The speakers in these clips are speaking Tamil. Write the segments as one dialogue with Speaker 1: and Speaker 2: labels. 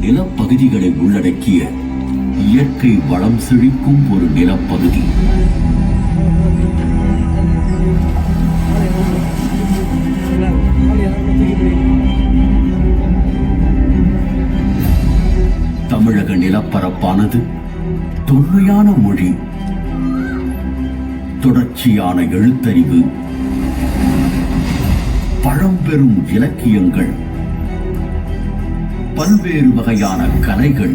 Speaker 1: நிலப்பகுதிகளை உள்ளடக்கிய இயற்கை வளம் செழிக்கும் ஒரு நிலப்பகுதி. தமிழக நிலப்பரப்பானது தொன்மையான மொழி தொடர்ச்சியான எழுத்தறிவு பழம்பெரும் இலக்கியங்கள் பல்வேறு வகையான கலைகள்.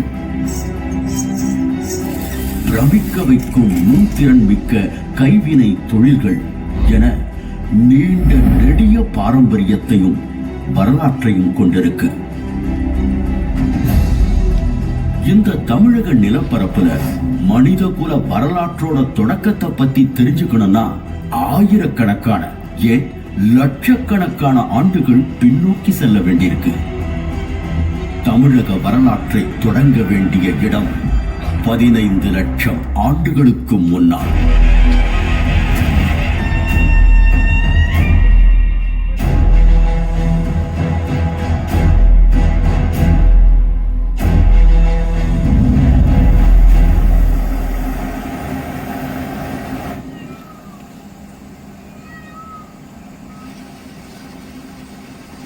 Speaker 1: பிரமிக்க வைக்கும் நுண்திறன் மிக்க கைவினை தொழில்கள் என நீண்ட நெடிய பாரம்பரியத்தையும் வரலாற்றையும் கொண்டிருக்கு. இந்த தமிழக நிலப்பரப்புல மனித குல வரலாற்றோட தொடக்கத்தை பத்தி தெரிஞ்சுக்கணும்னா ஆயிரக்கணக்கான ஏன் லட்சக்கணக்கான ஆண்டுகள் பின்னோக்கி செல்ல வேண்டியிருக்கு. தமிழக வரலாற்றை தொடங்க வேண்டிய இடம் பதினைந்து லட்சம் ஆண்டுகளுக்கு முன்னால்.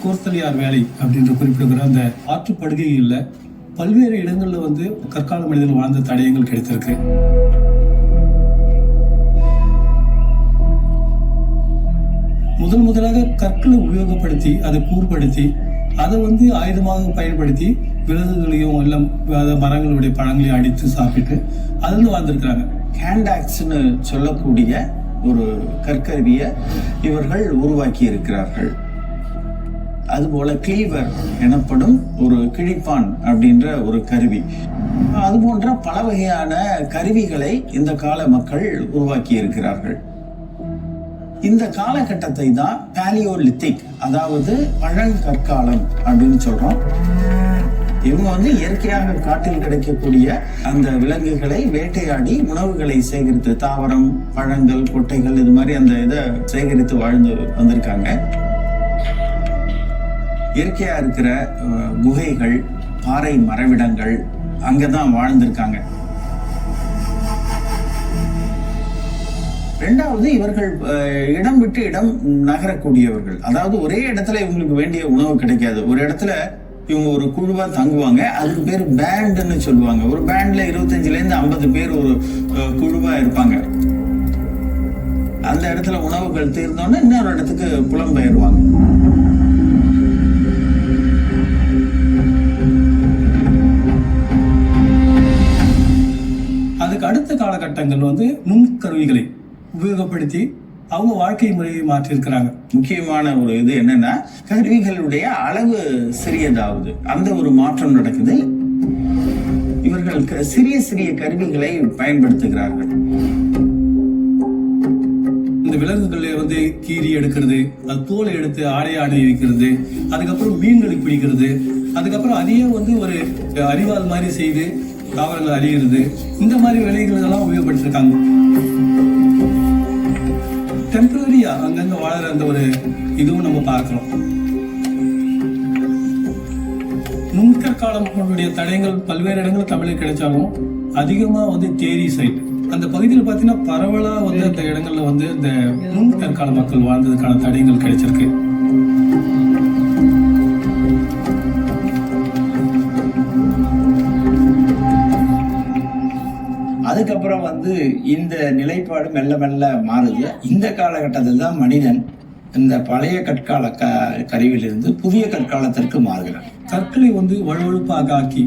Speaker 2: கோர்த்தலியார் வேலை அப்படின்ற குறிப்பிடுகிற அந்த ஆற்றுப்படுகையில் பல்வேறு இடங்களில் வந்து கற்கால மனிதர்கள் வாழ்ந்த தடயங்கள் கிடைத்திருக்கு. முதல் முதலாக கற்களை உபயோகப்படுத்தி அதை கூர்படுத்தி அதை வந்து ஆயுதமாக பயன்படுத்தி விலங்குகளையும் எல்லாம் மரங்களுடைய பழங்களையும் அடித்து சாப்பிட்டு அதில் வாழ்ந்துருக்கிறாங்க.
Speaker 3: ஹேண்ட் ஆக்ஸ்னு சொல்லக்கூடிய ஒரு கற்கருவியை இவர்கள் உருவாக்கி இருக்கிறார்கள் அதுபோல கிளீவர் எனப்படும் ஒரு கிழிப்பான் அப்படின்ற ஒரு கருவி. அது போன்ற பல வகையான கருவிகளை இந்த கால மக்கள் உருவாக்கி இருக்கிறார்கள் இந்த காலகட்டத்தை தான் பேலியோலித்திக் அதாவது பழங்கற்காலம் அப்படின்னு சொல்றோம். இவங்க வந்து இயற்கையாக காட்டில் கிடைக்கக்கூடிய அந்த விலங்குகளை வேட்டையாடி உணவுகளை சேகரித்து தாவரம் பழங்கள் கொட்டைகள் இது மாதிரி அந்த இதை சேகரித்து வாழ்ந்து வந்திருக்காங்க. இயற்கையாக இருக்கிற குகைகள் பாறை மறைவிடங்கள் அங்கதான் வாழ்ந்திருக்காங்க. ரெண்டாவது இவர்கள் இடம் விட்டு இடம் நகரக்கூடியவர்கள். அதாவது ஒரே இடத்துல இவங்களுக்கு வேண்டிய உணவு கிடைக்காது. ஒரு இடத்துல இவங்க ஒரு குழுவாக தங்குவாங்க. அதுக்கு பேர் பேண்டுன்னு சொல்லுவாங்க. ஒரு பேண்ட்ல இருபத்தஞ்சுல இருந்து ஐம்பது பேர் ஒரு குழுவாக இருப்பாங்க. அந்த இடத்துல உணவுகள் தீர்ந்தோன்னே இன்னொரு இடத்துக்கு புலம்பெயர்வாங்க.
Speaker 2: அதுக்கு அடுத்த காலகட்டங்கள் வந்து நுண்கருவிகளை உபயோகப்படுத்தி அவங்க வாழ்க்கை முறையை மாற்றியிருக்கிறாங்க.
Speaker 3: முக்கியமான ஒரு இது என்னன்னா கருவிகளுடைய அளவு சிறியதாகுது அந்த ஒரு மாற்றம் நடக்குது. இவர்கள் சிறிய சிறிய கருவிகளை பயன்படுத்துகிறார்கள்.
Speaker 2: இந்த விலங்குகளை வந்து கீறி எடுக்கிறது அது தோலை எடுத்து ஆடை ஆடை வைக்கிறது அதுக்கப்புறம் மீன்களை பிடிக்கிறது அதுக்கப்புறம் அதையே வந்து ஒரு அறிவால் மாதிரி செய்து தாவரங்கள் அழிகிறது இந்த மாதிரி வேலைகள் எல்லாம் உபயோகப்படுத்திருக்காங்க. டெம்பரரியா அங்கங்க வாழற அந்த ஒரு இதுவும் நம்ம பார்க்கிறோம். முன்கற்காலம் மக்களுடைய தடயங்கள் பல்வேறு இடங்கள் தமிழில் கிடைச்சாலும் அதிகமா வந்து தேரி சைட் அந்த பகுதியில் பார்த்தீங்கன்னா பரவலா வந்து அந்த இடங்கள்ல வந்து இந்த முன்கற்கால மக்கள் வாழ்ந்ததுக்கான தடயங்கள் கிடைச்சிருக்கு.
Speaker 4: அதுக்கப்புறம் வந்து இந்த நிலைப்பாடு மெல்ல மெல்ல மாறுது. இந்த காலகட்டத்தில் தான் மனிதன் இந்த பழைய கற்கால க கருவியிலிருந்து புதிய கற்காலத்திற்கு மாறுகிறான்.
Speaker 2: கற்களை வந்து வலுவழுப்பாக ஆக்கி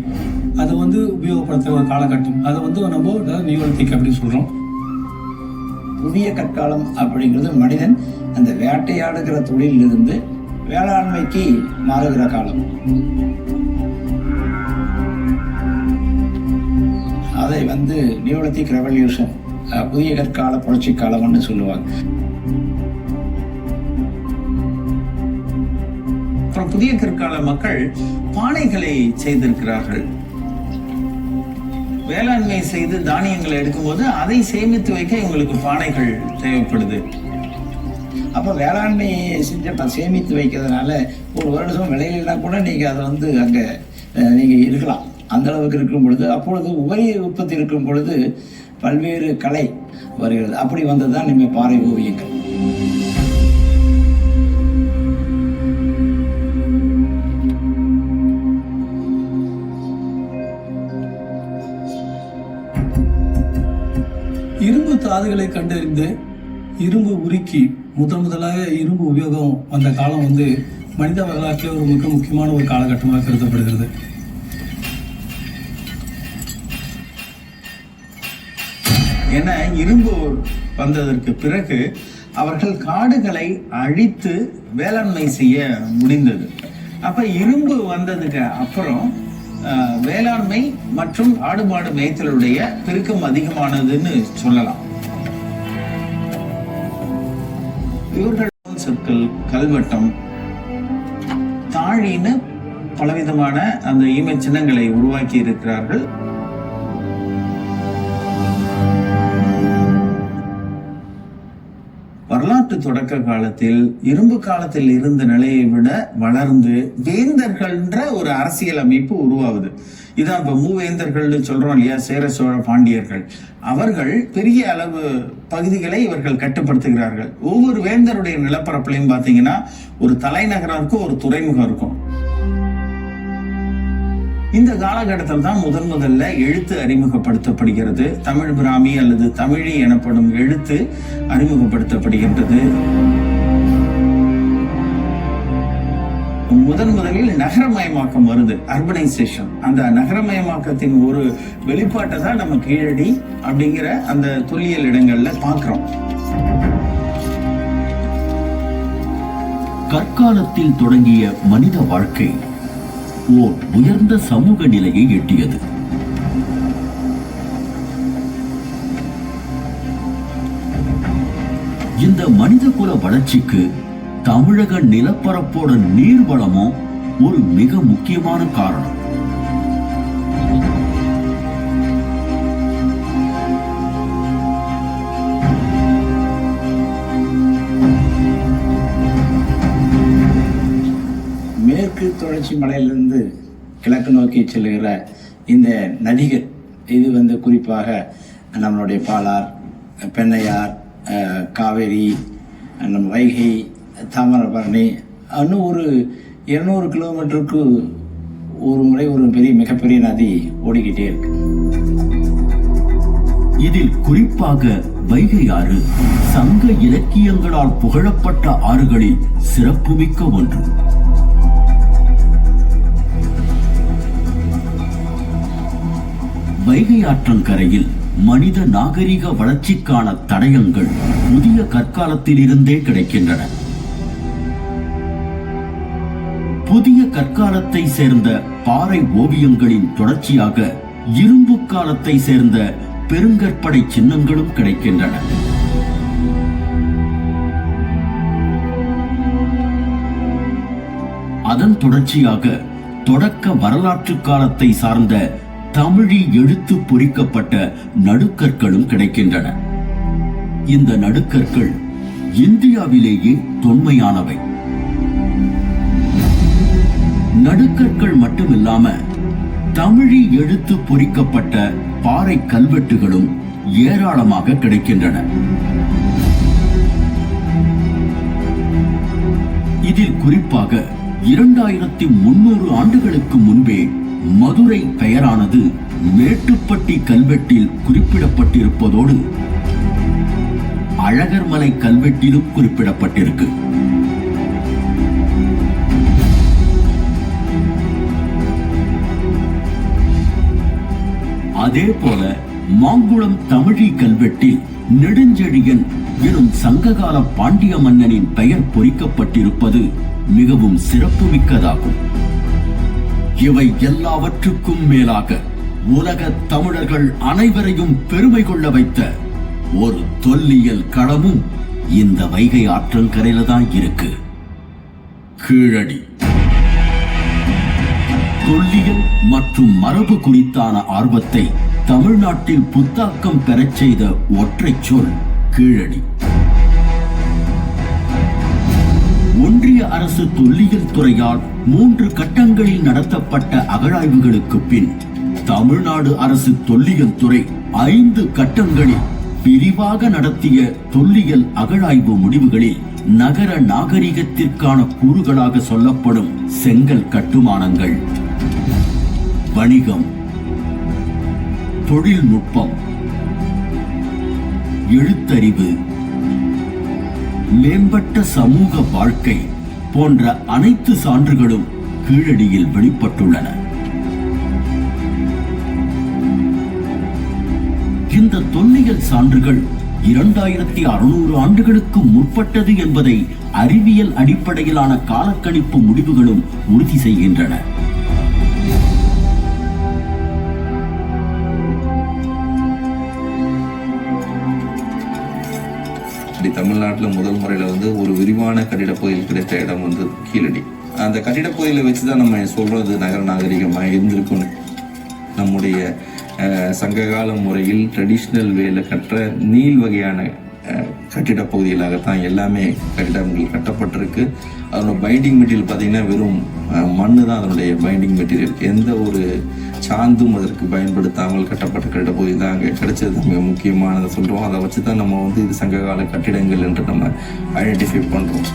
Speaker 2: அதை வந்து உபயோகப்படுத்துற ஒரு காலகட்டம். அதை வந்து நம்ம நியோலித்திக் அப்படின்னு சொல்றோம்.
Speaker 4: புதிய கற்காலம் அப்படிங்கிறது மனிதன் அந்த வேட்டையாடுகிற தொழிலிருந்து வேளாண்மைக்கு மாறுகிற காலம். அதை வந்து நியோலித்திக் ரெவல்யூஷன் புதிய கற்கால புரட்சி காலம்னு சொல்லுவாங்க.
Speaker 3: அப்புறம் புதிய கற்கால மக்கள் பானைகளை செய்திருக்கிறார்கள். வேளாண்மை செய்து தானியங்களை எடுக்கும்போது அதை சேமித்து வைக்க இவங்களுக்கு பானைகள் தேவைப்படுது.
Speaker 4: அப்போ வேளாண்மை செஞ்ச சேமித்து வைக்கிறதுனால ஒரு வருடம் விளையிலனா கூட நீங்கள் அதை வந்து அங்கே நீங்கள் நீங்க இருக்கலாம். அந்த அளவுக்கு இருக்கும் பொழுது அப்பொழுது உபரி உற்பத்தி இருக்கும் பொழுது பல்வேறு கலை வருகிறது. அப்படி வந்தது தான் நம்ம பாறை ஓவியங்கள்.
Speaker 2: இரும்பு தாதுகளை கண்டறிந்து இரும்பு உருக்கி முதன் முதலாக இரும்பு உபயோகம் வந்த காலம் வந்து மனித வரலாற்றில் ஒரு மிக முக்கியமான ஒரு காலகட்டமாக கருதப்படுகிறது.
Speaker 3: என இரும்பு வந்ததற்கு பிறகு அவர்கள் காடுகளை அழித்து வேளாண்மை செய்ய முடிந்தது. அப்ப இரும்பு வந்ததுக்கு அப்புறம் வேளாண்மை மற்றும் ஆடு மாடு மேய்த்தலுடைய பெருக்கம் அதிகமானதுன்னு சொல்லலாம். இவர்கள் சொற்கள் கல்வெட்டம் தாழின்னு பலவிதமான அந்த ஈம சின்னங்களை உருவாக்கி இருக்கிறார்கள் வரலாற்று தொடக்க காலத்தில் இரும்பு காலத்தில் இருந்த நிலையை விட வளர்ந்து வேந்தர்கள்ன்ற ஒரு அரசியல் அமைப்பு உருவாகுது. இதான் இப்ப மூவேந்தர்கள்னு சொல்றோம் இல்லையா சேர சோழ பாண்டியர்கள். அவர்கள் பெரிய அளவு பகுதிகளை இவர்கள் கட்டுப்படுத்துகிறார்கள். ஒவ்வொரு வேந்தருடைய நிலப்பரப்புலையும் பாத்தீங்கன்னா ஒரு தலைநகரம் இருக்கும் ஒரு துறைமுகம் இருக்கும். இந்த காலகட்டத்தில் தான் முதன் முதல்ல எழுத்து அறிமுகப்படுத்தப்படுகிறது. தமிழ் பிராமி அல்லது தமிழி எனப்படும் எழுத்து அறிமுகப்படுத்தப்படுகின்றது. முதன் முதலில் நகரமயமாக்கம் வருது அர்பனைசேஷன் அந்த நகரமயமாக்கத்தின் ஒரு வெளிப்பாட்டை தான் நம்ம கீழடி அப்படிங்கிற அந்த தொல்லியல் இடங்கள்ல பார்க்கிறோம்.
Speaker 1: கற்காலத்தில் தொடங்கிய மனித வாழ்க்கை ஓர் உயர்ந்த சமூக நிலையை எட்டியது. இந்த மனிதகுல வளர்ச்சிக்கு தமிழக நிலப்பரப்போட நீர்வளமும் ஒரு மிக முக்கியமான காரணம்.
Speaker 4: மேற்கு தொடர்ச்சி மலையிலிருந்து கிழக்கு நோக்கி செல்கிற இந்த நதிகள் இது வந்து குறிப்பாக நம்மளுடைய பாலார் பெண்ணையார் காவேரி நம் வைகை தாமிரபரணி இன்னும் ஒரு இருநூறு கிலோமீட்டருக்கு ஒரு முறை ஒரு பெரிய மிகப்பெரிய நதி ஓடிக்கிட்டே இருக்கு.
Speaker 1: இதில் குறிப்பாக வைகை ஆறு சங்க இலக்கியங்களால் புகழப்பட்ட ஆறுகளில் சிறப்புமிக்க ஒன்று. வைகை ஆற்றங்கரையில் மனித நாகரிக வளர்ச்சிக்கான தடயங்கள் புதிய கற்காலத்தில் இருந்தே கிடைக்கின்றன. புதிய கற்காலத்தை சேர்ந்த பாறை ஓவியங்களின் தொடர்ச்சியாக இரும்பு காலத்தை சேர்ந்த பெருங்கற்படை சின்னங்களும் கிடைக்கின்றன. அதன் தொடர்ச்சியாக தொடக்க வரலாற்று காலத்தை சார்ந்த தமிழி எழுத்து பொறிக்கப்பட்ட நடுக்கற்களும் கிடைக்கின்றன. இந்த நடுக்கற்கள் இந்தியாவிலேயே தொன்மையானவை. நடுக்கற்கள் மட்டுமில்லாம தமிழி எழுத்து பொறிக்கப்பட்ட பாறை கல்வெட்டுகளும் ஏராளமாக கிடைக்கின்றன. இதில் குறிப்பாக இரண்டாயிரத்தி முன்னூறு ஆண்டுகளுக்கு முன்பே மதுரை பெயரானது மேட்டுப்பட்டி கல்வெட்டில் குறிப்பிடப்பட்டிருப்பதோடு அழகர்மலை கல்வெட்டிலும் குறிப்பிடப்பட்டிருக்கு. அதே போல மாங்குளம் தமிழி கல்வெட்டில் நெடுஞ்செழியன் எனும் சங்ககால பாண்டிய மன்னனின் பெயர் பொறிக்கப்பட்டிருப்பது மிகவும் சிறப்புமிக்கதாகும். இவை எல்லாவற்றுக்கும் மேலாக உலக தமிழர்கள் அனைவரையும் பெருமை கொள்ள வைத்த ஒரு தொல்லியல் களமும் இந்த வைகை ஆற்றங்கரையில தான் இருக்கு. கீழடி. தொல்லியல் மற்றும் மரபு குறித்தான ஆர்வத்தை தமிழ்நாட்டில் புத்தாக்கம் பெறச் செய்த ஒற்றை சொல் கீழடி. ஒன்றிய அரசு தொல்லியல் துறையால் மூன்று கட்டங்களில் நடத்தப்பட்ட அகழாய்வுகளுக்கு பின் தமிழ்நாடு அரசு தொல்லியல் துறை ஐந்து கட்டங்களில் விரிவாக நடத்திய தொல்லியல் அகழாய்வு முடிவுகளில் நகர நாகரிகத்திற்கான கூறுகளாக சொல்லப்படும் செங்கல் கட்டுமானங்கள். வணிகம். தொழில்நுட்பம். எழுத்தறிவு. மேம்பட்ட சமூக வாழ்க்கை போன்ற அனைத்து சான்றுகளும் கீழடியில் வெளிப்பட்டுள்ளன. இந்த தொல்லியல் சான்றுகள் இரண்டாயிரத்தி அறுநூறு ஆண்டுகளுக்கு முற்பட்டது என்பதை அறிவியல் அடிப்படையிலான காலக்கணிப்பு முடிவுகளும் உறுதி செய்கின்றன.
Speaker 5: இப்படி தமிழ்நாட்டில் முதல் முறையில் வந்து ஒரு விரிவான கட்டிடப் கிடைத்த இடம் வந்து கீழடி. அந்த கட்டிடப் பகுதியில் வச்சு தான் நம்ம சொல்றது நகர நாகரிகமாக இருந்திருக்கும்னு நம்முடைய அஹ், சங்ககால முறையில் ட்ரெடிஷ்னல் வேலை கற்ற நீள் வகையான கட்டிட பகுதிகளாகத்தான் எல்லாமே கட்டிடங்கள் கட்டப்பட்டிருக்கு. அதனோட பைண்டிங் மெட்டீரியல் பார்த்தீங்கன்னா வெறும் மண்ணு தான் அதனுடைய பைண்டிங் மெட்டீரியல் எந்த ஒரு சாந்தும் அதற்கு பயன்படுத்தாமல் கட்டப்பட்ட கட்டிட பகுதி தான் அங்கே கிடைச்சது. மிக முக்கியமானதை சொல்கிறோம் அதை வச்சு தான் நம்ம வந்து இது சங்ககால கட்டிடங்கள் என்று நம்ம ஐடென்டிஃபை பண்ணுறோம்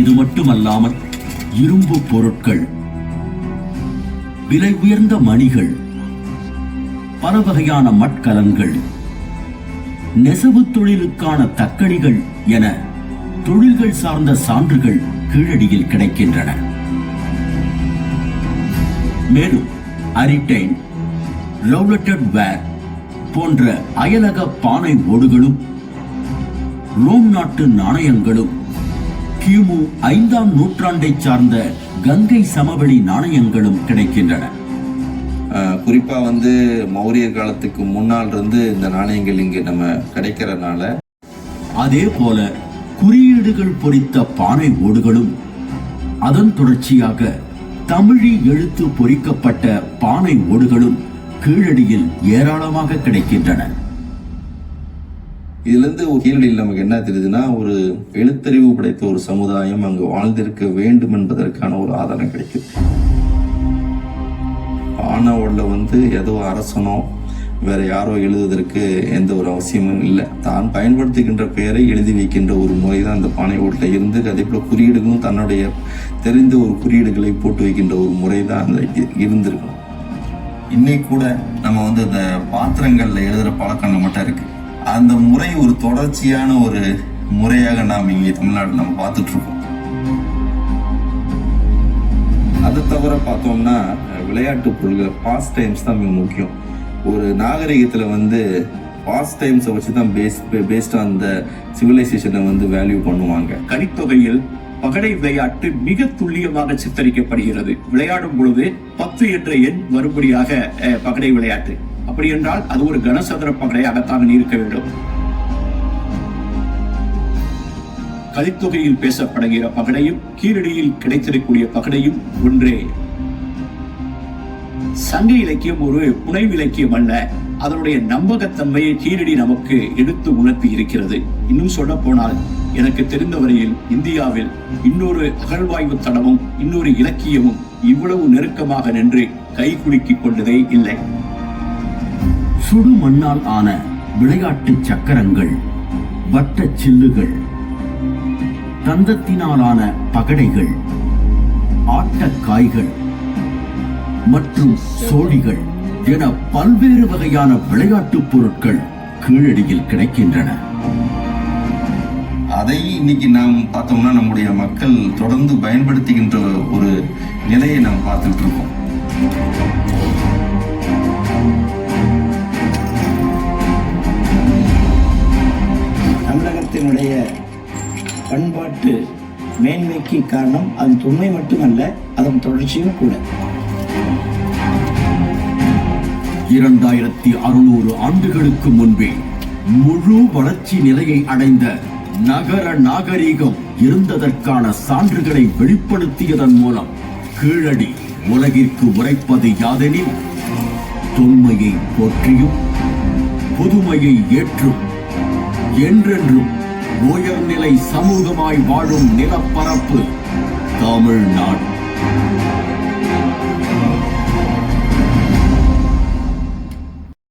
Speaker 1: இது மட்டுமல்லாமல் இரும்பு பொருட்கள் விலை உயர்ந்த மணிகள் பல வகையான மட்கலன்கள் நெசவு தொழிலுக்கான தக்கடிகள் என தொழில்கள் சார்ந்த சான்றுகள் கீழடியில் கிடைக்கின்றன. மேலும் அரிட்டைன் ரவுலட்டட் வேர் போன்ற அயலக பானை ஓடுகளும் ரோம் நாட்டு நாணயங்களும் கிமு ஐந்தாம் நூற்றாண்டைச் சார்ந்த கங்கை சமவெளி நாணயங்களும் கிடைக்கின்றன.
Speaker 5: குறிப்பாக வந்து மௌரியர் காலத்துக்கு முன்னால் இருந்து இந்த நாணயங்கள் இங்கே நம்ம கிடைக்கிறனால.
Speaker 1: அதே போல குறியீடுகள் பொறித்த பானை ஓடுகளும் அதன் தொடர்ச்சியாக தமிழி எழுத்து பொறிக்கப்பட்ட பானை ஓடுகளும் கீழடியில் ஏராளமாக கிடைக்கின்றன.
Speaker 5: இதுலேருந்து கீழடியில் நமக்கு என்ன தெரியுதுன்னா ஒரு எழுத்தறிவு படைத்த ஒரு சமுதாயம் அங்கு வாழ்ந்திருக்க வேண்டும் என்பதற்கான ஒரு ஆதாரம் கிடைக்குது. ஆனவோட வந்து ஏதோ அரசனோ வேற யாரோ எழுதுவதற்கு எந்த ஒரு அவசியமும் இல்லை. தான் பயன்படுத்துகின்ற பெயரை எழுதி வைக்கின்ற ஒரு முறை தான் அந்த பானை ஓட்டில் இருந்து அதே போல குறியீடுகளும் தன்னுடைய தெரிந்த ஒரு குறியீடுகளை போட்டு வைக்கின்ற ஒரு முறை தான் அந்த இருந்திருக்கும். இன்னைக்கு கூட நம்ம வந்து இந்த பாத்திரங்களில் எழுதுகிற பழக்கம் நம்மகிட்ட இருக்கு. அந்த முறை ஒரு தொடர்ச்சியான ஒரு முறையாக நாம் இங்கே தமிழ்நாட்டில் நம்ம பார்த்துட்ருக்கோம் பார்த்தோம்னா விளையாட்டு பொருள்கள் பாஸ்ட் டைம்ஸ் தான் மிக முக்கியம். ஒரு நாகரிகத்தில் வந்து பாஸ்ட் டைம்ஸை வச்சு தான் பேஸ் பேஸ்ட் அந்த சிவிலைசேஷனை வந்து வேல்யூ பண்ணுவாங்க.
Speaker 6: கனித்தொகையில் பகடை விளையாட்டு மிக துல்லியமாக சித்தரிக்கப்படுகிறது. விளையாடும் பொழுது பத்து என்ற எண் வரும்படியாக அஹ், பகடை விளையாட்டு. அப்படி என்றால் அது ஒரு கனசதுர பகடையாகத்தான் இருக்க வேண்டும். கலித்தொகையில் பேசப்படுகிற பகடையும் கீழடியில் கிடைத்திருக்கக்கூடிய பகடையும் ஒன்றே. சங்க இலக்கியம் ஒரு புனைவு இலக்கியம் அல்ல. அதனுடைய நம்பகத்தன்மையை கீழடி நமக்கு எடுத்து உணர்த்தி இருக்கிறது. இன்னும் சொல்ல போனால் எனக்கு தெரிந்த வரையில் இந்தியாவில் இன்னொரு அகழ்வாய்வு தடமும் இன்னொரு இலக்கியமும் இவ்வளவு நெருக்கமாக நின்று கை குலுக்கிக் கொண்டதே இல்லை.
Speaker 1: சுடு மண்ணால் ஆன விளையாட்டு சக்கரங்கள் வட்டச் சில்லுகள் தந்தத்தினாலான பகடைகள் ஆட்டக்காய்கள் மற்றும் சோழிகள் என பல்வேறு வகையான விளையாட்டுப் பொருட்கள் கீழடியில் கிடைக்கின்றன.
Speaker 5: அதை இன்னைக்கு நாம் பார்த்தோம்னா நம்முடைய மக்கள் தொடர்ந்து பயன்படுத்துகின்ற ஒரு நிலையை நாம் பார்த்துட்டு இருக்கோம்.
Speaker 4: தமிழகத்தினுடைய பண்பாட்டு மேன்மைக்கு காரணம் அதன் தொன்மை மட்டுமல்ல அதன் தொடர்ச்சியும் கூட.
Speaker 1: இரண்டாயிரத்தி அறுநூறு ஆண்டுகளுக்கு முன்பே முழு வளர்ச்சி நிலையை அடைந்த நகர நாகரீகம் இருந்ததற்கான சான்றுகளை வெளிப்படுத்தியதன் மூலம் கீழடி உலகிற்கு உரைப்பது யாதெனில் தொன்மையை போற்றியும் புதுமையை ஏற்றும் என்றென்றும் உயர்நிலை சமூகமாய் வாழும் நிலப்பரப்பு தமிழ்நாடு.